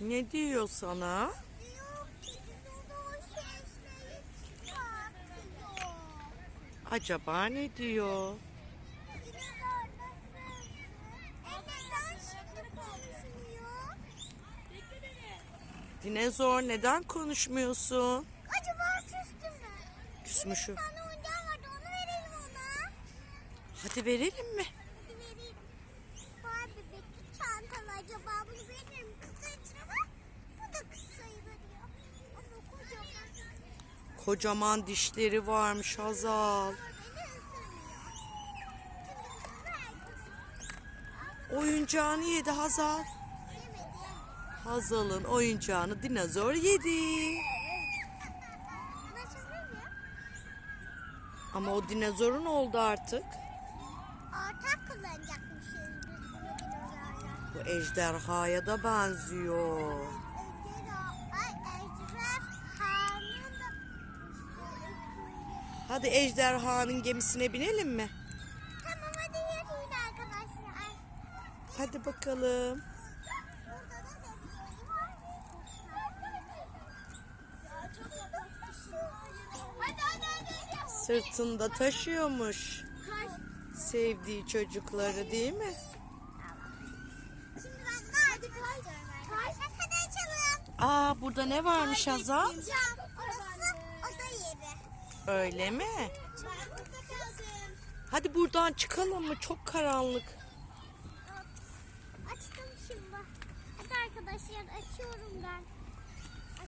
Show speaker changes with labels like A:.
A: Ne diyor sana? Acaba ne diyor?
B: Dinozor neden
A: konuşmuyorsun?
B: Acaba küstü mü?
A: Küsmüşü.
B: Bir tane oyuncağı vardı onu verelim ona.
A: Hadi verelim mi?
B: Hadi vereyim. Var bebekli çantalı acaba bunu verir mi? Kısa için ama bu da kısa sayılır ya. Ama kocaman.
A: Dişleri varmış Hazal. Oyuncağını yedi Hazal. Hazal'ın oyuncağını dinozor yedi. Ama o dinozorun oldu artık.
B: Ortak kullanacakmışız.
A: Bu ejderhaya da benziyor.
B: Ejderha, ay ejderhanın da
A: Hadi ejderhanın gemisine binelim mi?
B: Tamam hadi yürüyün arkadaşlar.
A: Hadi bakalım. Sırtında taşıyormuş sevdiği çocukları değil mi? Aa burada ne varmış Hazal? Öyle mi? Hadi buradan çıkalım mı? Çok karanlık.
B: Açtım şimdi. Hadi arkadaşlar açıyorum ben.